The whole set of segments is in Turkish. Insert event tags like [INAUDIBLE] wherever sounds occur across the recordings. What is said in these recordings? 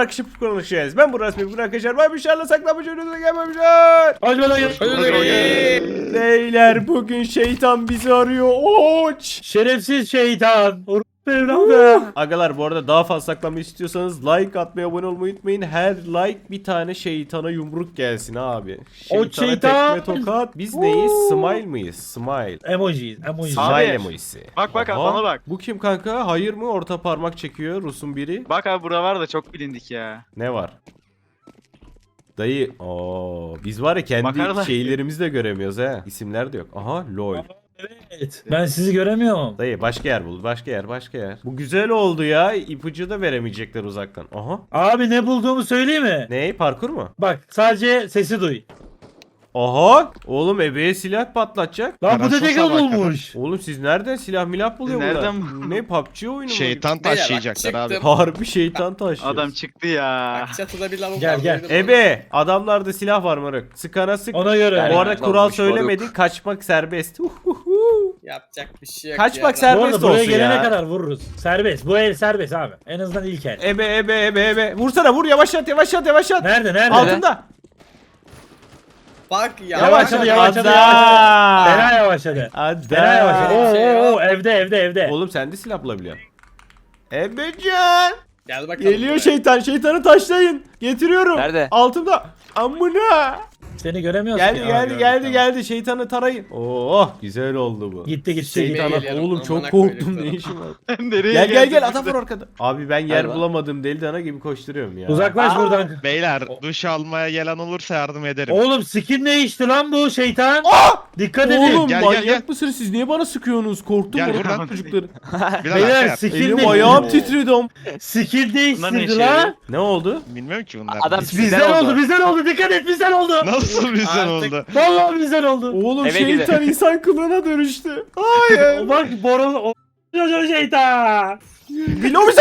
arkadaşlar kanala hoş geldiniz. Ben Burak Bey. Burak arkadaşlar şeylerle saklanmış önünüze gelmemişler. Hadi bana gel. Beyler bugün şeytan bizi arıyor. Oç. Şerefsiz şeytan. Evladım. Agalar bu arada daha fazla saklanmayı istiyorsanız like atmayı abone olmayı unutmayın. Her like bir tane şeytana yumruk gelsin abi. Şeytana şeytan. tekme tokat. Biz neyiz? Smile mıyız? Smile. Emoji. Emoji. Smile Abi. emojisi. Bak, bak, Aha. bana bak. Bu kim kanka? Hayır mı? Orta parmak çekiyor Rus'un biri. Bak abi bura var da çok bilindik ya. Ne var? Dayı, oo, biz var ya kendi Makarna. şeylerimizi de göremiyoruz ha. İsimler de yok. Aha, lol. Evet. Ben sizi göremiyorum. Dayı başka yer bul, başka yer, başka yer. Bu güzel oldu ya. İpucu da veremeyecekler uzaktan. Aha. Abi ne bulduğumu söyleyeyim mi? Ne? Parkur mu? Bak sadece sesi duy. Aha. Oğlum ebeye silah patlatacak. Lan bu da tekrar bak, bulmuş. Oğlum siz nereden silah milah buluyor nereden bu- Ne PUBG oyunu mu? Şeytan Beyler bak, taşıyacaklar abi. çıktım. Harbi şeytan taşıyor. Adam çıktı ya. Bak çatıda bir lavuk Gel, var, gel. Ebe, adamlarda silah var moruk. Sıkana sık. Ona göre. Bu arada kural olmuş, söylemedi. Kaçmak serbest. Yapacak bir şey yok Kaçmak ya. ser- Bu arada serbest buraya olsun gelene ya. kadar vururuz. Serbest. Bu el serbest abi. En azından ilk el. Ebe ebe ebe ebe. Vursana vur yavaşlat yavaşlat yavaşlat. Nerede nerede? Altında. Bak ya. Yavaşladı, yavaşladı, Ada. Fena yavaşladı. Ada. Fena yavaşladı. Oo, Şey oo, evde evde evde. Oğlum sen de silah bulabiliyorsun. Ebecan. Gel bakalım. Geliyor buraya. şeytan. Şeytanı taşlayın. Getiriyorum. Nerede? Altımda. Amına. Seni göremiyoruz Geldi ki. Aa, geldi geldi tamam. geldi. Şeytanı tarayın. Oo güzel oldu bu. Gitti gitti Şey- gitti. Şeytana geliyorum, oğlum amına çok korktum sana. ne işim var. [LAUGHS] Nereye Gel gel gel de? var arkada. Abi ben yer Nerede? bulamadım deli dana gibi koşturuyorum ya. Uzaklaş buradan. Beyler duş almaya gelen olursa yardım ederim. Oğlum skin değişti lan bu şeytan. Dikkat edin. Oğlum Gel, gel, manyak gel. mısınız siz? Niye bana sıkıyorsunuz? Korktum Gel buradan. [LAUGHS] çocukları. Beyler arkaya. skin Elim değişti. ayağım titredi. Skin değiştirdi lan. Ne oldu? Bilmiyorum ki bunlar. Adam Bizden oldu. bizden oldu dikkat et bizden oldu. Nasıl bizden Artık- oldu? Vallahi bizden oldu. Oğlum Eve şeytan insan kılığına dönüştü. Hayır. [LAUGHS] Bak boru o çocuğun şeytan. Bilomizo!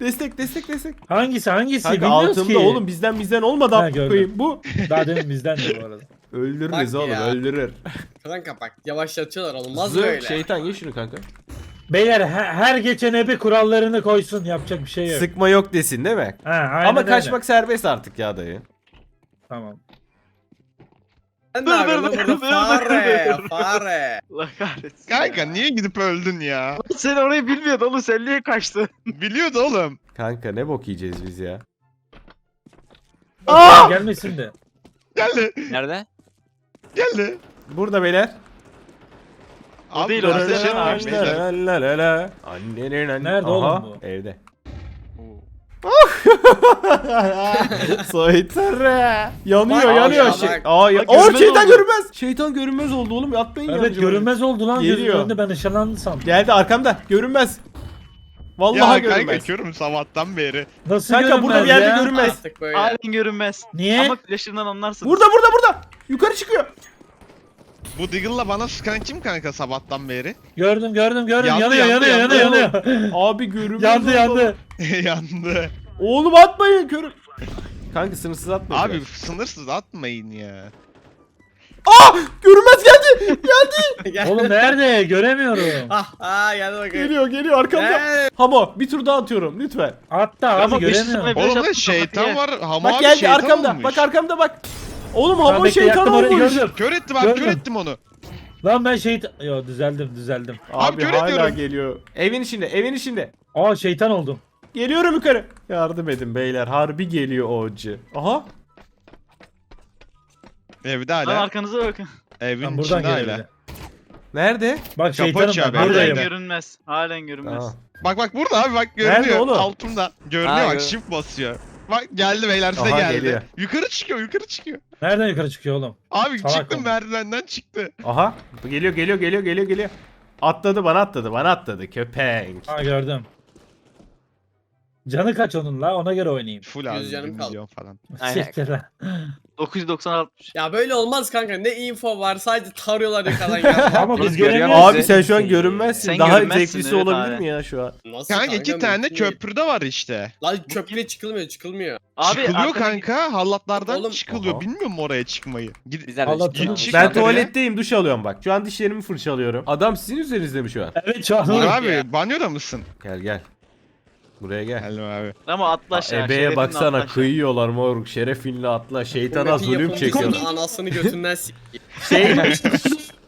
Destek destek destek. Hangisi hangisi Kanka bilmiyoruz altımda ki. oğlum bizden bizden olmadı Ha, gördüm. koyayım. Bu Daha demin bizden de bu arada. [LAUGHS] öldürürüz Bak oğlum ya. öldürür. Kanka bak yavaşlatıyorlar olmaz Zırh, böyle. şeytan ye şunu kanka. Beyler he- her geçen ebe kurallarını koysun yapacak bir şey yok. Sıkma yok desin değil mi? Ha, aynen Ama öyle. kaçmak serbest artık ya dayı. Tamam. Sen Dur, ne dur, yapıyorsun dur, burada dur, fare dur. [LAUGHS] fare. Allah kahretsin. Kanka niye gidip öldün ya? Sen orayı bilmiyordun oğlum sen niye kaçtın? [LAUGHS] Biliyordu oğlum. Kanka ne bok yiyeceğiz biz ya. Aa! Gelmesin de. Geldi. Nerede? Geldi. Burada beyler. Abi değil, dur, o. Annenin anne. Nerede oğlum bu? Evde. [LAUGHS] Soytarı. Yanıyor Bak, yanıyor ya, şey. bak. Aa ya. Bak, Aa görünmez şeytan oldu. görünmez. Şeytan görünmez oldu oğlum. Atlayın Evet yanıcı görünmez oldu lan gözümün Geliyor. önünde ben ışınlandım sandım. Geldi arkamda. Görünmez. Vallahi Ya kanka görünmez. körüm sabahtan beri. Nasıl Kanka görünmez burada bir yerde ya? görünmez. Artık böyle. Halen görünmez. Niye? Ama flaşından anlarsın. Burada burada burada. Yukarı çıkıyor. Bu Diggle'la bana sıkan kim kanka sabahtan beri? Gördüm gördüm gördüm Yandı, yanıyor yandı, yanıyor yanıyor yandı. yanıyor. Abi görünmez. yandı yandı. [LAUGHS] Yandı. Oğlum atmayın körüm. Kanka sınırsız atmayın. Abi sınırsız atmayın ya. Aa! Görünmez geldi. Gel. [LAUGHS] Oğlum nerede göremiyorum. Ah ah gel bakayım. Geliyor geliyor arkamda. Hamo bir tur daha atıyorum lütfen. Hatta Ama abi beş göremiyorum. tane- Oğlum lan şeytan var. Hama Bak abi geldi şeytan arkamda. olmuş. Bak arkamda bak. Oğlum Tamam, bekle, şeytan yaktım orayı, olmuş. gördüm. Kör ettim abi Gördüm. kör ettim onu. Lan ben şeytan... Yo düzeldim düzeldim. Abi, Abi kör hala ediyorum. geliyor. Evin içinde evin içinde. Aa şeytan oldum. Geliyorum yukarı. Yardım edin beyler. Harbi geliyor oğucu. Aha. Evde Lan hala. arkanıza bakın. Evin Lan buradan içinde hala. Nerede? Bak şeytanım açıyor ben buradayım. Halen görünmez. Halen görünmez. Aa. Bak bak burada abi bak görünüyor. Nerede oğlum? Altımda. Görünüyor Ha, bak gör- shift basıyor. Bak geldi beyler size Aha, geldi. geliyor. Yukarı çıkıyor yukarı çıkıyor. Nereden yukarı çıkıyor oğlum? Abi Salak çıktım oğlum. merdivenden çıktı. Aha. Geliyor geliyor geliyor geliyor geliyor. Atladı bana atladı bana atladı köpek. Ha gördüm. Canı kaç onun la ona göre oynayayım. Full Yüz abi canım 1 kaldı. milyon falan. [LAUGHS] Aynen. Siktir lan. 990 Ya böyle olmaz kanka. Ne info var sadece tarıyorlar yukarıdan ya. [LAUGHS] Ama biz göremiyoruz. Abi sen şu an görünmezsin. Sen Daha görünmezsin, zevklisi evet olabilir abi. mi ya şu an? Nasıl Kanka iki tane mümkün değil. köprüde var işte. Lan köprüye çıkılmıyor çıkılmıyor. Abi çıkılıyor arkadaki- kanka halatlardan Oğlum- çıkılıyor. Aha. Bilmiyorum oraya çıkmayı. Gid Biz nerede Allah çıkıyoruz? tanı- Çık Ben yukarıya. tuvaletteyim duş alıyorum bak. Şu an dişlerimi fırçalıyorum. Adam sizin üzerinizde mi şu an? Evet şu an. Uğur Yok abi ya. banyoda mısın? Gel gel. Buraya gel. Geldim abi. Ama atla aşağı. Ebe'ye baksana kıyıyorlar moruk. Şerefinle atla. Şeytana zulüm çekiyorlar. Anasını götünden s- [LAUGHS] Şey,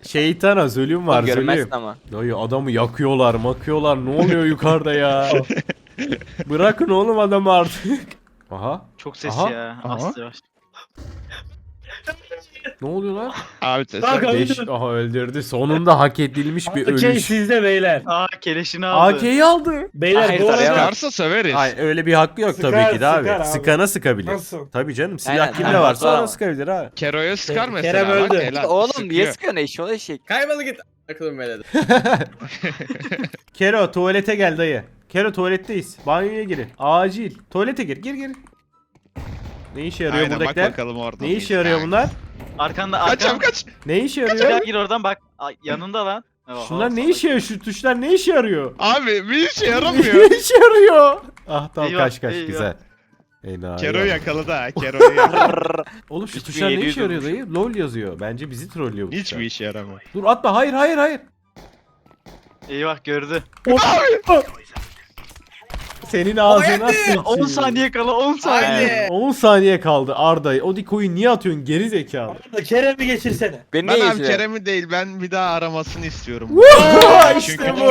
şeytana zulüm var zulüm. Görmezsin ama. Dayı adamı yakıyorlar makıyorlar. Ne oluyor yukarıda ya? [LAUGHS] Bırakın oğlum adamı artık. Aha. Çok ses Aha, ya. aha. Aslı. Ne oluyor lan? Abi ses. Beş, aha öldürdü. Sonunda hak edilmiş bir ölüş. sizde beyler. Aa keleşini aldı. AK'yi aldı. Beyler Hayır, bu arada Sıkarsa söveriz. Ay öyle bir hakkı yok Sıkar, tabii ki de abi. sıkar abi. Sıkana sıkabilir. Nasıl? Tabii canım silah Aynen, kimde aynen. varsa ona Bravo. sıkabilir ha. Kero'ya sıkar Kerem mesela. bak, öldü. helal, Oğlum sıkıyor. niye sıkıyorsun eşşoğlu eşek? Kaybolu git. Akılım böyle. [LAUGHS] Kero tuvalete gel dayı. Kero tuvaletteyiz. Banyoya girin. Acil. Tuvalete gir. Gir gir. Ne işe yarıyor Aynen bak buradakiler? bakalım orada. Ne mıyız işe yarıyor kanka. bunlar? Arkanda Kaç abi arkanda. kaç. Ne işe yarıyor? gir oradan bak. Ay, yanında lan. Oha, Şunlar ne salak. işe yarıyor? Şu tuşlar ne işe yarıyor? Abi bir işe yaramıyor. ne [LAUGHS] işe yarıyor? Ah tamam Eyvah, kaç kaç eyvah. güzel. Enayi Kero adam. yakaladı ha. [LAUGHS] Kero'yu yakaladı. Oğlum şu 3700 tuşlar ne işe yarıyor olmuş. dayı? LOL yazıyor. Bence bizi trollüyor bu tuşlar. Hiçbir işe yaramıyor. Dur atma. Hayır hayır hayır. Eyvah gördü. Senin ağzına sıçayım. 10 saniye kala 10 saniye. Haydi. 10 saniye kaldı Arda. O dikoyu niye atıyorsun geri zekalı? Kerem'i geçirsene. Beni Ben niye abi geçiyor? Kerem'i değil ben bir daha aramasını istiyorum. [LAUGHS] işte Çünkü- bu.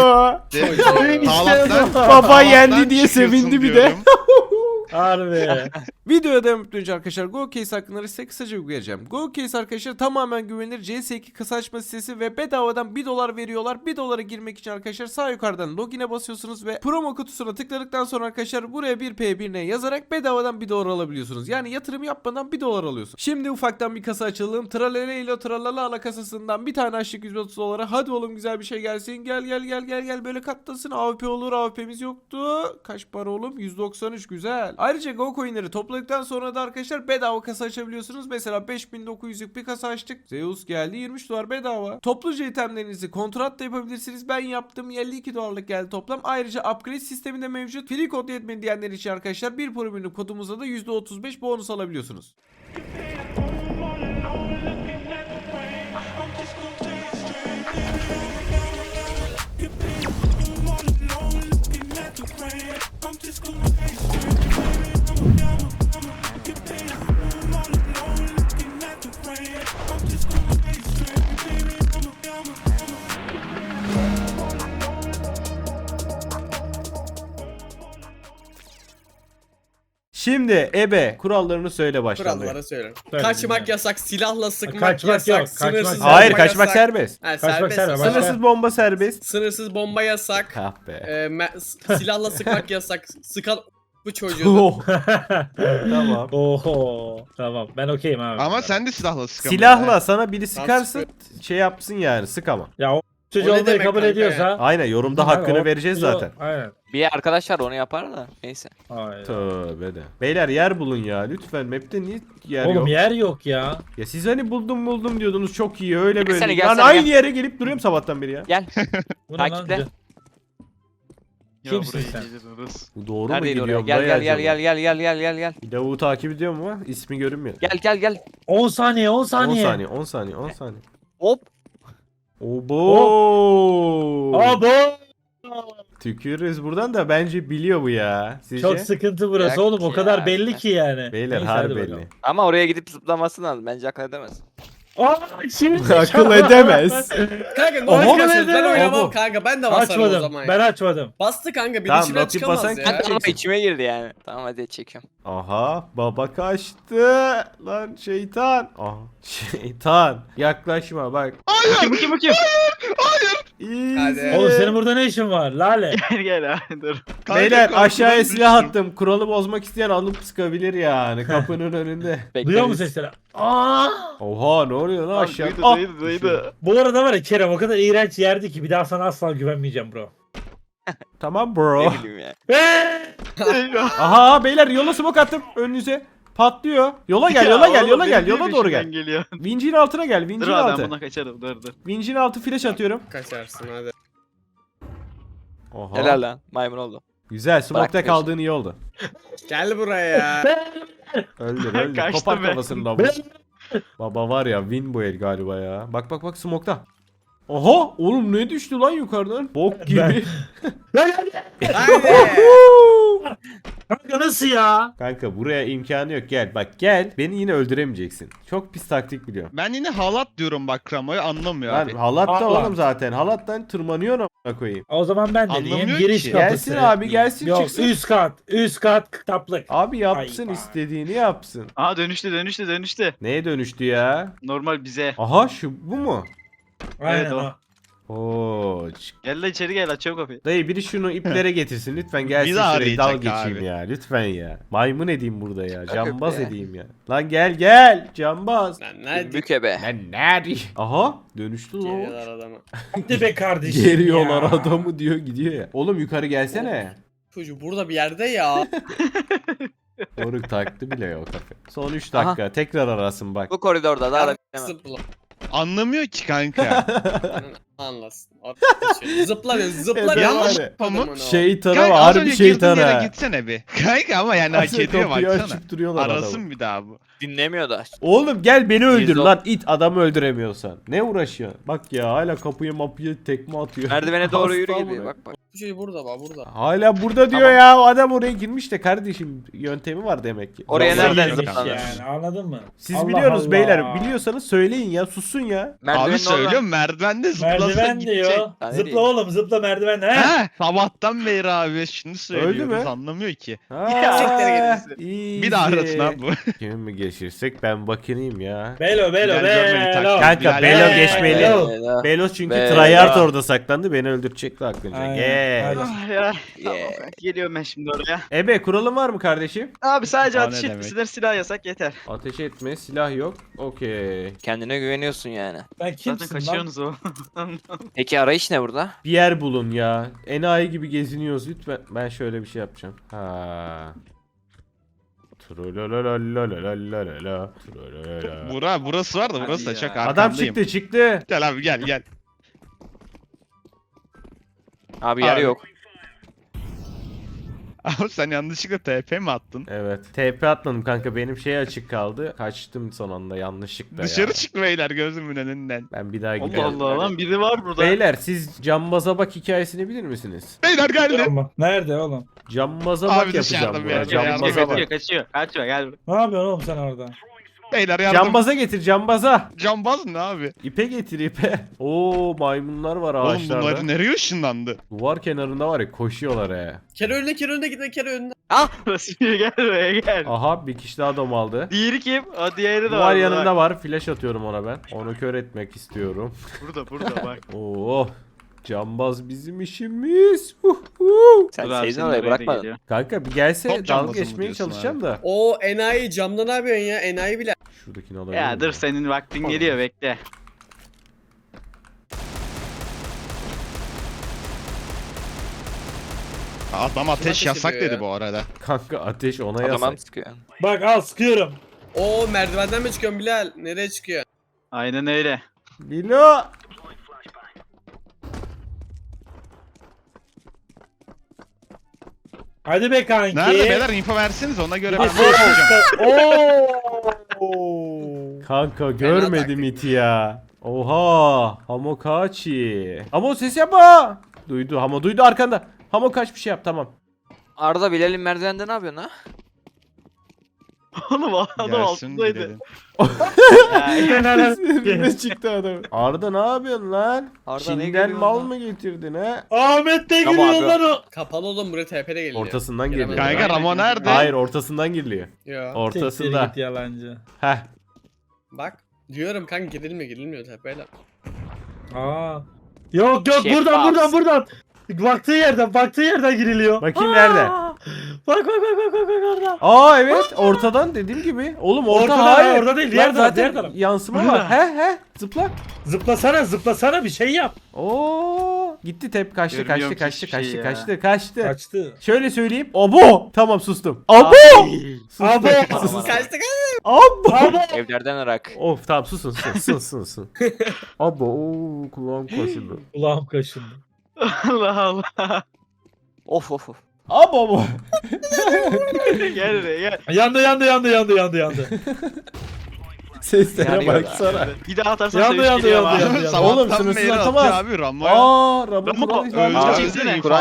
Baba yendi diye çıkıyorsun sevindi bir de. diyorum. [LAUGHS] Harbi. [LAUGHS] Videoya devam etmeden arkadaşlar GoCase hakkında size kısaca vereceğim. GoCase arkadaşlar tamamen güvenilir CS2 kasa açma sitesi ve bedavadan 1 dolar veriyorlar. 1 dolara girmek için arkadaşlar sağ yukarıdan login'e basıyorsunuz ve promo kutusuna tıkladıktan sonra arkadaşlar buraya 1P1N yazarak bedavadan 1 dolar alabiliyorsunuz. Yani yatırım yapmadan 1 dolar alıyorsun. Şimdi ufaktan bir kasa açalım. Tralele ile tralala ala kasasından bir tane açtık 130 dolara. Hadi oğlum güzel bir şey gelsin. Gel gel gel gel gel böyle katlasın. AWP olur AWP'miz yoktu. Kaç para oğlum? 193 güzel. Ayrıca Go coinleri topladıktan sonra da arkadaşlar bedava kasa açabiliyorsunuz. Mesela 5900'lük bir kasa açtık. Zeus geldi 23 dolar bedava. Topluca itemlerinizi kontrat da yapabilirsiniz. Ben yaptım 52 dolarlık geldi toplam. Ayrıca upgrade sistemi de mevcut. Free kod yetmedi diyenler için arkadaşlar bir premium kodumuzda da %35 bonus alabiliyorsunuz. Şimdi Ebe kurallarını söyle baştan. Kurallara söylüyorum. Söyle, Kaçmak dinle. yasak, silahla sıkmak Kaçmak yasak, yok, kaçmak sınırsız yok. Hayır bomba kaçmak yasak. serbest. Ha, Kaçmak serbest. serbest, Sınırsız, Sınırsız bomba serbest. sınırsız bomba yasak. Ah be. Ee, me- s- silahla sıkmak yasak. Sıkan bu çocuğu. Oh, [LAUGHS] tamam. Oho. Tamam ben okeyim abi. Ama sen de silahla sıkamıyorsun. Silahla sana biri sıkarsın şey yapsın yani sık ama. Ya o O ne olmayı demek kabul kanka ediyorsa. Aynen yorumda Abi, hakkını o vereceğiz çocuğu- zaten. Aynen. Bir arkadaşlar onu yapar da neyse. Aynen. Tövbe de. Beyler yer bulun ya lütfen map'te niye yer Oğlum yok? yer yok ya. Ya siz hani buldum buldum diyordunuz çok iyi öyle böyle. Gelsene, Lan gelsene, aynı gel. yere gelip duruyorum sabahtan beri ya. Gel. [LAUGHS] Bu ne lan? Takiple. Ya Kimsin burayı sen? Bu doğru mu Neredeydi gidiyor? oraya? Gel Buraya gel gel acaba? gel gel gel gel gel gel. Bir Lavuğu takip ediyor mu? İsmi görünmüyor. Gel gel gel. 10 saniye 10 10 saniye. saniye 10 saniye 10 saniye. Hop. Obo. Abo. Tükürürüz buradan da bence biliyor bu ya. Sizce? Çok sıkıntı burası Yok oğlum o ya. kadar belli ki yani. Beyler Neyse, har hadi belli. bakalım. Ama oraya gidip zıplaması lazım. Bence akıl edemez. Aa, şimdi [LAUGHS] Akıl edemez. Kanka ne Oha. oynuyorsunuz? Ben Oha. oynamam kanka. Ben de basarım o açmadım. zaman. Ben açmadım. Bastı kanka. Bir Tamam, içimden Rakip çıkamaz basan ya. kim? Ama içime girdi yani. Tamam hadi çekiyorum. Aha baba kaçtı. Lan şeytan. Aha şeytan. Yaklaşma bak. Kim bu kim bu kim? Hadi. Oğlum senin burada ne işin var? Lale. [LAUGHS] Gel gel abi dur. Kanka, Beyler korkudan aşağıya düştüm. silah attım. Kuralı bozmak isteyen alıp sıkabilir yani [LAUGHS] kapının önünde. Bekleriz. Duyuyor musun sesleri? Aa! Oha ne oluyor lan aşağı? duydu Ah! duydu duydu. Bu arada var ya Kerem o kadar iğrenç yerdi ki bir daha sana asla güvenmeyeceğim bro. [LAUGHS] Tamam bro. Ne bileyim ya. Aha beyler yola smoke attım önünüze. Patlıyor. Yola gel yola Ya gel yola gel yola doğru gel. Geliyor. Vincin altına gel Dur vincin abi ben altı. bundan kaçarım dur dur. Vincin altı flash atıyorum. Kaçarsın hadi. Oha. Helal lan. Maymun oldu. Güzel smoke'ta kaldığın iyi oldu. Gel buraya. Öldür öldür. [LAUGHS] Kopar ben. kafasını da. [LAUGHS] Baba var ya win bu el galiba ya. Bak bak bak Aha oğlum ne düştü lan yukarıdan? Bok gibi. [LAUGHS] Lan lan lan. [LAUGHS] Kanka nasıl ya? Kanka buraya imkanı yok gel bak gel beni yine öldüremeyeceksin. Çok pis taktik biliyorum. Ben yine halat diyorum bak Kramo'yu anlamıyor Lan abi. halat da Halat. oğlum zaten halattan tırmanıyor ama koyayım. O zaman ben de Anlamıyor diyeyim. Giriş kapısı. Gelsin abi gelsin Yok çıksın. üst kat. Üst kat kitaplık. Abi yapsın Ay, bak. istediğini yapsın. Aha dönüştü dönüştü dönüştü. Neye dönüştü ya? Normal bize. Aha şu bu mu? Aynen Evet, o. o. Oo. Gel de içeri gel açıyorum kapıyı. Dayı biri şunu iplere getirsin lütfen gelsin Bizi şuraya dal arayacak geçeyim abi. ya lütfen ya. Maymun edeyim burada ya. Cambaz edeyim ya. Lan gel gel cambaz. Lan nerede? Bükebe. Lan nerede? Aha dönüştü lan. Geliyorlar adama. Hadi be kardeşim Geriyorlar ya. adamı diyor gidiyor ya. Oğlum yukarı gelsene. Çocuğu burada bir yerde ya. Doruk taktı bile ya o kafe. Son 3 dakika tekrar arasın bak. Bu koridorda da ara. Anlamıyor ki kanka. [LAUGHS] Anlasın. Zıpla dedi zıpla dedi. Yanlış pamuk. Şey tara var bir şey tara. Gitsene bir. [LAUGHS] Kanka ama yani hak ediyor baksana. Arasın bir daha bu. Dinlemiyor da. Oğlum gel beni öldür lan it adamı öldüremiyorsan. Ne uğraşıyorsun? Bak ya hala kapıya mapıya tekme atıyor. Merdivene doğru yürü gibi. Bak bak. Bu şey burada bak burada. Hala burada diyor Tamam. ya adam oraya girmiş de kardeşim yöntemi var demek ki. Oraya Vallahi nereden girmiş zıplanır? Yani anladın mı? Siz Allah biliyorsunuz Allah. beyler biliyorsanız söyleyin ya susun ya. Abi Merdivenin oradan- söylüyorum merdivende zıplasa Merdiven diyor. Ha. Zıpla oğlum zıpla merdivenden. He? He, sabahtan beri abi şimdi söylüyoruz mü? anlamıyor ki. Ha, Siktir Bir daha aratın abi bu. Kim mi geçirsek ben makineyim ya. Belo belo belo. Kanka Bilal- Belo geçmeli. Belo. Belo. Çünkü Belo. tryhard orada saklandı. Beni öldürecekti aklınca. Aynen, Gel. aynen. Ah. Tamam, Geliyorum ben şimdi oraya. Ebe kuralın var mı kardeşim? Abi sadece ateş demek? silah yasak yeter. Ateş etme, silah yok. Okey. Kendine güveniyorsun yani. Sen Zaten kimsin lan? o. [LAUGHS] Peki arayış ne burada? Bir yer bulun ya. Enayi gibi geziniyoruz lütfen. Ben şöyle bir şey yapacağım. Ha. Bura burası var da burası da çak ya. Adam çıktı çıktı. Gel abi gel gel. Abi yer Abi. yok. Abi sen yanlışlıkla TP mi attın? Evet. TP atmadım kanka benim şey açık kaldı. Kaçtım son anda yanlışlıkla Dışarı ya. çık beyler gözümün önünden. Ben bir daha Allah giderim. Allah lan biri var burada. Beyler siz cambaza bak hikayesini bilir misiniz? Beyler geldi. Ama nerede oğlum? Cambaza Abi bak dışarıda yapacağım bir yerde, Kaçıyor Cambaza bak. kaçıyor kaçıyor. Kaçma gel. Ne yapıyorsun oğlum sen orada? Beyler yardım. Cambaza getir cambaza. Cambaz ne abi? İpe getir ipe. Oo maymunlar var Oğlum ağaçlarda. bunlar nereye ışınlandı? Duvar kenarında var ya koşuyorlar he. Kere önüne kere önüne gitme kere önüne. Rasmi gel buraya gel. Aha bir kişi daha dom aldı. Diğeri kim? O diğeri de Duvar var. yanında var. Flash atıyorum ona ben. Onu kör etmek istiyorum. Burada burada bak. [LAUGHS] Oo. Cambaz bizim işimiz. Huh, huh. Sen Dur abi, senin oraya bırakmadın. geliyor. Kanka bir gelse Top dalga mı geçmeye diyorsun çalışacağım da. O enayi camda ne yapıyorsun ya? Enayi bile. Şuradakini alabilir Ya dur senin vaktin geliyor bekle. Adam ateş ateş yasak ediyor dedi ya? bu arada. Kanka ateş ona Adama yasak. sıkıyor. Bak al sıkıyorum. O merdivenden mi çıkıyorsun Bilal? Nereye çıkıyor? Aynen öyle. Bilo. Hadi be kanki. Nerede beyler info verseniz ona göre ben de yapacağım. [LAUGHS] Oo. Kanka görmedim iti ya. Oha. Hamo kaçi. Hamo ses yapma. Duydu. Hamo duydu arkanda. Hamo kaç bir şey yap tamam. Arda Bilal'in merdivende ne yapıyorsun ha? [LAUGHS] Oğlum adam Gelsin altındaydı. gidelim. Ya, [LAUGHS] ne çıktı adam? Arda ne yapıyorsun lan? Arda ne Çin'den görüyorsun mal lan? mı getirdin ha? Ahmet de Tamam geliyor abi. lan o. Kapalı oğlum buraya TP de geliyor. Ortasından Giremedim. geliyor. Kanka Ramo nerede? Hayır ortasından giriliyor. Ya. Ortasında. git yalancı. Heh. Bak. Diyorum kanka girilmiyor girilmiyor tepeyle. Aa. Yok yok Şeffaf. buradan buradan buradan. Baktığı yerden baktığı yerden giriliyor. Bakayım nerede? Bak bak bak bak bak bak orada. Aa evet ortadan dediğim gibi. Oğlum orta Ortada, hayır. orada değil, Lan diğer taraf, zaten diğer taraf. yansıma var. he he zıpla. Zıplasana zıplasana bir şey yap. Oo gitti tep kaçtı kaçtı kaçtı hiçbir kaçtı şey ya. kaçtı kaçtı. Kaçtı. Şöyle söyleyeyim. Abo. Tamam sustum. Abo. Sustum. Abo. [LAUGHS] Sustum. Kaçtı kaçtı. Abo. Abo. Evlerden arak. Of tamam susun susun susun susun. [LAUGHS] Abo oo, kulağım kaşındı. Kulağım kaşındı. Allah Allah. Of of of. Abo abo. gel buraya gel. Yandı yandı yandı yandı yandı yandı. [LAUGHS] Seslere Yani- baksana. Bir daha atarsan Yandı, sevinç yandı, geliyor yandı, ama. yandı. Sabahtan Oğlum, sınırsız beri atamaz. Abi Ramo. Aa, Ramo Ramo, kural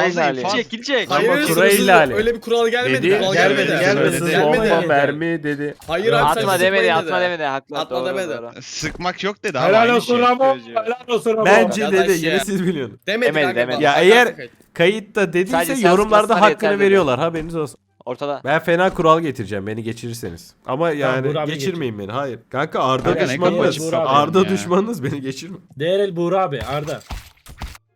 Öldü, ihlali. Gidecek gidecek. Ama Hayır kural sınırsız ihlali. öyle bir kural gelmedi. Dedi, kural gelmedi, gelmedi. gelmedi. Sınırsız Gelmedi. bomba dedi. Hayır abi sen Atma sıkmayın demedi, atma demedi. Haklı. Atma doğru, demedi. doğru. Sıkmak yok dedi abi. Helal aynı olsun şey. Ramo. Helal olsun Ramo. Bence dedi. da Yine siz biliyorsunuz. Demedi, Demedi, kanka, demedi. bak, Ya bak, eğer- bak, bak. Kayıtta dediyse Sadece sen yorumlarda sıkmasan hakkını yeter dedi. veriyorlar haberiniz olsun. Ortada. Ben fena kural getireceğim beni geçirirseniz. Ama yani Buğra abi geçirmeyin beni. Hayır. Kanka Arda Kanka ne düşmanınız. Buğra abi Arda ya. düşmanınız beni geçirme. DRL Buğra abi Arda.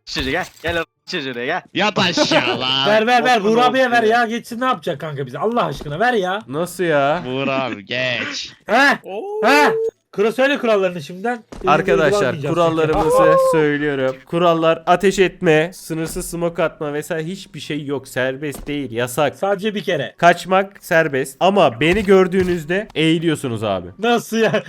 Çocuğu gel. Gel çocuğu gel. Yat aşağı lan. Ver ver ver Buğra abiye ver ya. Geçsin ne yapacak kanka bize? Allah aşkına ver ya. Nasıl ya? Vur abi geç. He? Oo. He? Kura söyle kurallarını şimdiden. Arkadaşlar kurallarımızı söylüyorum. Kurallar ateş etme, sınırsız smoke atma vesaire hiçbir şey yok. Serbest değil, yasak. Sadece bir kere. Kaçmak serbest ama beni gördüğünüzde eğiliyorsunuz abi. Nasıl ya?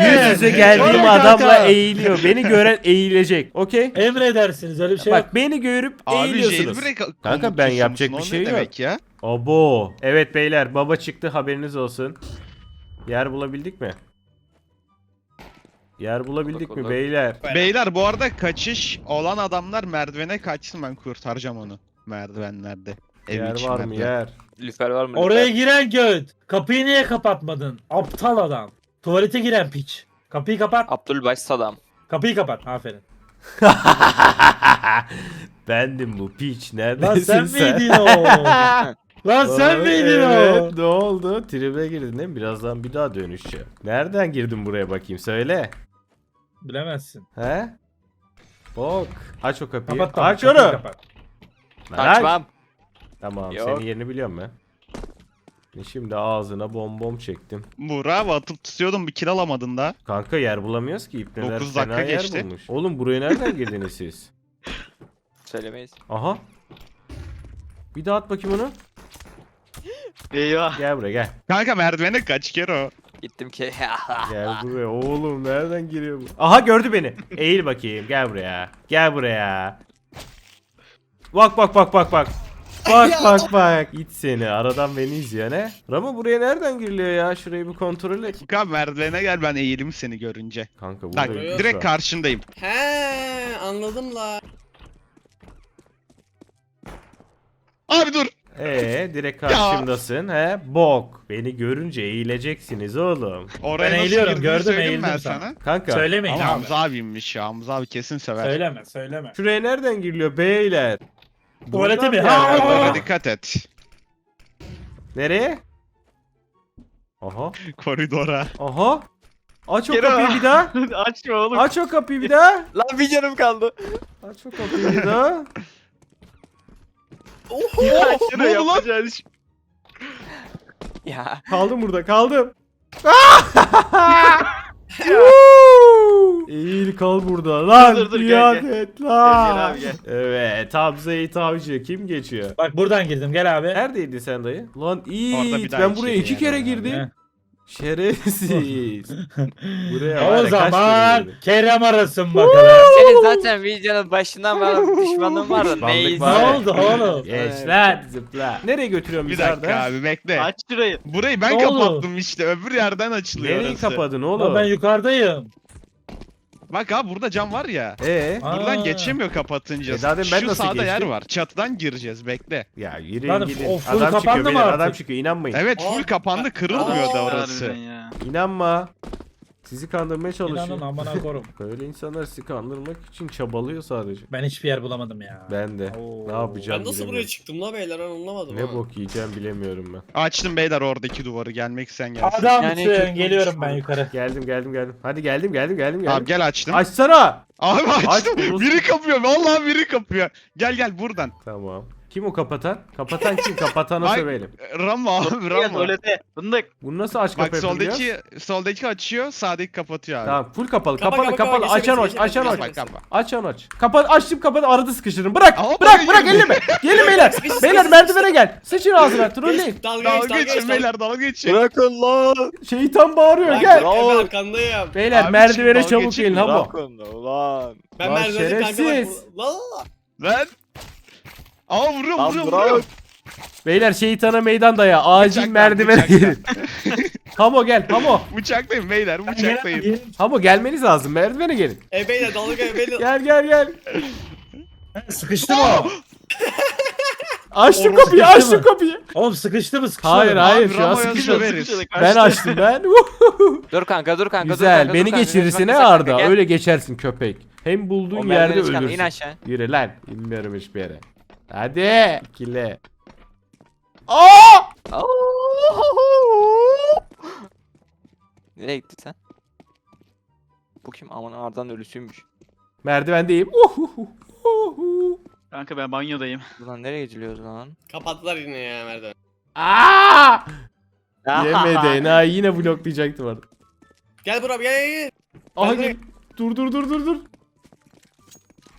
Yüz yüze geldiğim adamla eğiliyor. Beni gören eğilecek. Okey? Emredersiniz öyle bir şey yok. Bak beni görüp Abi eğiliyorsunuz. jailbreak Kanka, ben yapacak bir şey yok. demek ya? Abo. Evet beyler baba çıktı haberiniz olsun. Yer bulabildik mi? Yer bulabildik Bulduk, mi beyler? Beyler bu arada kaçış olan adamlar merdivene kaçsın ben kurtaracağım onu. Merdivenlerde. Ev yer içi var mı merdiven. yer? Lüfer var mı? Oraya lüfer? giren göt. Kapıyı niye kapatmadın? Aptal adam. Tuvalete giren piç. Kapıyı kapat. Abdülbaş Saddam. Kapıyı kapat. Aferin. [LAUGHS] Bendim bu piç. Lan Neredesin sen sen? miydin o? [LAUGHS] Lan sen Oy, miydin evet, o? ne oldu? Tribe girdin değil mi? Birazdan bir daha dönüşeceğim. Nereden girdin buraya bakayım söyle. Bilemezsin. He? Bok. Aç o kapıyı. Kapat tamam, Aç onu. kapat. Lan aç. Kaçmam. Tamam Yok. senin yerini biliyorum ben. Şimdi ağzına bom bom çektim. Bravo atıp tutuyordum bir kill alamadın da. Kanka yer bulamıyoruz ki ipneler Dokuz fena dakika yer geçti. bulmuş. Oğlum buraya nereden girdiniz siz? [LAUGHS] Söylemeyiz. Aha. Bir daha at bakayım onu. Eyvah. Gel buraya gel. Kanka merdivene kaç kere o. Gittim ki. [LAUGHS] Gel buraya oğlum nereden giriyor bu? Aha gördü beni. Eğil bakayım gel buraya. Gel buraya. Bak bak bak bak bak. Bak bak bak. İt seni aradan beni izliyor ne? Ramo buraya nereden giriliyor ya? Şurayı bir kontrol et. Kanka merdivene gel ben eğilim seni görünce. Kanka Bak burada direkt karşındayım. He anladım la. Ee direkt karşımdasın he? Bok. Beni görünce eğileceksiniz oğlum. Oraya Ben nasıl eğiliyorum, girdiğini gördüm, söyleyeyim eğildim ben sana. sana. Kanka. Söylemeyin Ama abi. Hamza abiymiş ya. Hamza abi kesin sever. Söyleme söyleme. Şuraya nereden giriliyor beyler? Tuvalete Buradan mi? Ha! dikkat et. Nereye? Aha. Koridora. Aha. Aç o Geri kapıyı al. bir daha. [LAUGHS] Açma oğlum. Aç o kapıyı bir daha. Lan bir canım kaldı. Aç o kapıyı bir daha. Ya, şunu ne oldu lan? yapacağın iş- Ya. Kaldım burada kaldım. [LAUGHS] Eğil kal burada lan. Dur, dur, gel, biat gel. et Gel, lan. gel abi, gel. Evet Hamza Tavcı kim geçiyor? Bak buradan girdim gel abi. Neredeydin sen dayı? Lan Orada iyi. bir daha Ben buraya içeri iki yani kere yani. girdim. Şerefsiz. [LAUGHS] buraya var O kaç zaman? Kerem arasın bakalım. Senin zaten videonun başından beri düşmanın vardı. Var. ne oldu oğlum? Geç lan zıpla. Nereye götürüyorsun Bir dakika abi bekle. Aç şurayı. Burayı ben Ne oldu? kapattım işte. Öbür yerden açılıyor Nereyi orası. kapadın Lan oğlum? ben yukarıdayım. Bak abi burada cam var ya. Ee? Buradan Aa. geçemiyor kapatınca. E zaten ben Şu nasıl sağda yer geçtim? var. Çatıdan gireceğiz bekle. Ya yürüyün Lan gidin. o full Adam çıkıyor mı beyler, adam artık? çıkıyor inanmayın. Evet full kapandı kırılmıyor da orası. Harbiden ya. İnanma. Sizi kandırmaya çalışıyor. İnanın amına korum. [LAUGHS] Böyle insanlar sizi kandırmak için çabalıyor sadece. Ben hiçbir yer bulamadım ya. Ben de. Oo. Ne yapacağım Ben nasıl buraya çıktım la beyler ben anlamadım Ne ha. bok yiyeceğim bilemiyorum ben. Açtım beyler oradaki duvarı gelmek sen gelsin. Adamsın Yani- geliyorum ben yukarı. Geldim geldim geldim. Hadi geldim geldim geldim geldim. Abi gel açtım. Açsana. Abi Aç, açtım. orospu. biri kapıyor. Vallahi biri kapıyor. Gel gel buradan. Tamam. Kim o kapatan? Kapatan kim? Kapatana Ay. sövelim. Ramo abi Gel Ramo. tuvalete. Fındık. Bunu nasıl aç Bak kapı yapabiliyoruz? soldaki soldaki açıyor, sağdaki kapatıyor abi. Tamam full kapalı. Kapa, Kapalı kapa, kapalı. kapa, Açan aç. Açan aç. kapa. Açan aç. Kapat açtım kapat arada sıkıştırın. Bırak. Ama bırak bırak elleme. [LAUGHS] Gelin beyler. beyler merdivene gel. Sıçın ağzına. Trolleyin. Dalga geç Dalga dalga geç. geçin beyler dalga geçin. Bırakın lan. Şeytan bağırıyor Bak, gel. ben arkandayım. Beyler Abi merdivene dalga çabuk geçin, gelin. Bırakın ulan. Ben Lan merdivende kanka bak. şerefsiz. La la la. Lan. Aa vuruyor Lan vuruyor vuruyor. Beyler şeytana meydan daya. Acil Bıçak var, merdivene bıçak gelin. Hamo gel Hamo. [LAUGHS] Bıçaktayım beyler gelemem. Hamo gelmeniz lazım. Merdivene gelin. E beyler dalga beyler. Gel gel gel. Sıkıştı mı? [GASPS] Açtım Oğlum, kapıyı sıkıştı açtım mı? kapıyı. Oğlum sıkıştı mı sıkıştı Hayır mı? hayır şu an Ramo'ya söveriz. Ben açtım ben. [LAUGHS] Dur kanka dur kanka dur Güzel. kanka. dur Beni kanka, geçirirsin he bak, Arda. gel. Öyle geçersin köpek. Hem bulduğun O yerde merdiveni çıkalım, ölürsün. in aşağı. Yürü lan. İnmiyorum hiçbir yere. Hadi. Kile. Aa! Nereye gittin sen? Bu kim? Aman Arda'nın ölüsüymüş. Merdivendeyim. Uhuhu. Uhu. Kanka ben banyodayım. Buradan nereye geçiliyoruz lan? Kapattılar yine ya merdiven. Aa! Yemedi. [LAUGHS] Enayi yine bloklayacaktım orada. Gel Burak gel gel gel. Gel. Dur dur dur dur dur.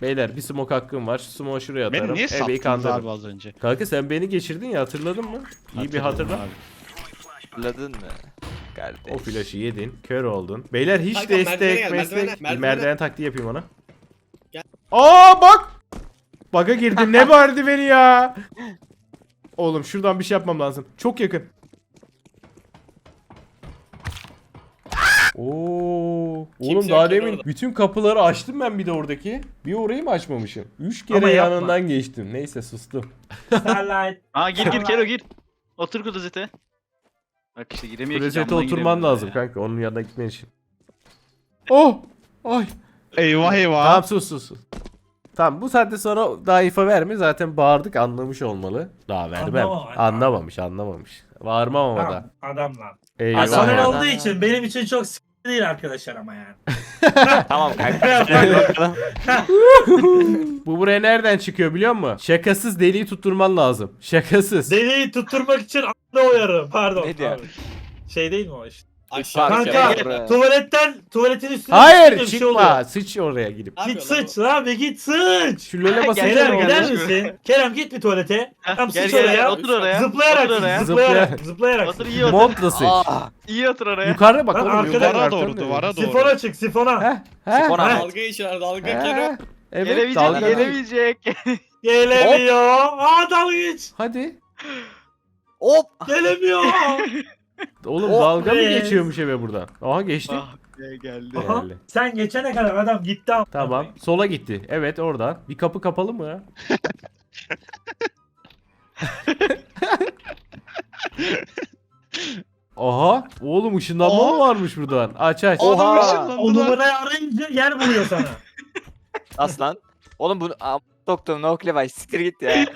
Beyler bir smoke hakkım var. Şu smoke'u şuraya atarım. Beni niye Ebe'yi sattınız kandırırım. abi az önce? Kanka sen beni geçirdin ya hatırladın mı? İyi bir Hatırladım hatırla. abi. Hatırladın mı? Kardeş. O flaşı yedin. Kör oldun. Beyler hiç Kanka, merdivene destek gel, meslek. merdivene, Bir merdivene. merdiven taktiği yapayım ona. Gel. Aa bak. Bug'a girdim ne [LAUGHS] merdiveni ya. Oğlum şuradan bir şey yapmam lazım. Çok yakın. Oo, oğlum Kimse daha yok demin orada. bütün kapıları açtım ben bir de oradaki. Bir orayı mı açmamışım? Üç kere Ama yapma. yanından geçtim. Neyse sustum. Starlight. [LAUGHS] Aa gir gir Kero gir. Otur klozete. Bak işte giremiyor ki. Klozete camdan oturman giremiyor lazım ya. kanka onun yanına gitmen için. Oh! Ay! Eyvah eyvah. Tamam sus sus sus. Tamam bu saatte sonra daha ifa verme zaten bağırdık anlamış olmalı. Daha vermem. Anlamamış. Anlamamış anlamamış. Bağırmam ama da. Adam lan. Eyvah. Ya. olduğu için benim için çok sıkıntı değil arkadaşlar ama yani. [LAUGHS] Tamam kanka. [LAUGHS] Bu buraya nereden çıkıyor biliyor musun? Şakasız deliği tutturman lazım. Şakasız. Deliği tutturmak için anda uyarım. Pardon. Ne diyor? Şey değil mi o işte? Aşağı. Kanka tuvaletten tuvaletin üstüne Hayır çıkınca bir şey çıkma. oluyor. Sıç oraya gidip. Ne Git yapıyor lan sıç lan bir git sıç. Şu lole basınca Kerem ne gider misin? Kerem git bir tuvalete. Gel sıç gel gel oraya. otur oraya. Zıplayarak Otur oraya. Zıplayarak. Zıplayarak. Otur sıç. iyi otur. Montla sıç. Aa, İyi otur oraya. Yukarı bak Lan oğlum. arkada- Duvara doğru duvara doğru. Sifona çık sifona. Heh, heh, Sifona. Dalga geçiyorlar dalga heh. Kerem. Evet Gelemeyecek dalga. gelemeyecek. Gelemiyor. Aa dalga geç. Hadi. Hop. Gelemiyor. [LAUGHS] Oğlum Oh dalga mı be. geçiyormuş eve buradan? Aha geçti. Ah be geldi. Aha. Geldi. Sen geçene kadar adam gitti ama. Tamam. Sola gitti. Evet oradan. Bir kapı kapalı mı? Aha. Oğlum ışınlanma mı Aa. varmış buradan? Aç aç. Oha. Adam O lan. numarayı arayınca yer buluyor sana. Aslan. Oğlum bu Aa, doktor no clip siktir git ya. [LAUGHS]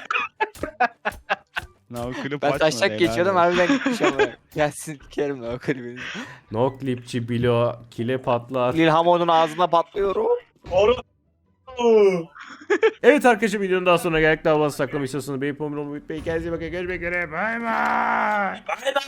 No, klip Ben taşak geçiyordum harbiden [LAUGHS] gitmiş ama. Gelsin kerim no clip'i. No clipçi bilo. Kile patlar. Lil Hamon'un ağzına patlıyorum. Oru. [LAUGHS] Evet arkadaşlar videonun daha sonra geldik. Daha fazla saklamak istiyorsanız beğenip abone olmayı unutmayın. Kendinize iyi bakın. Görüşmek üzere. Bay bay. Bay bay.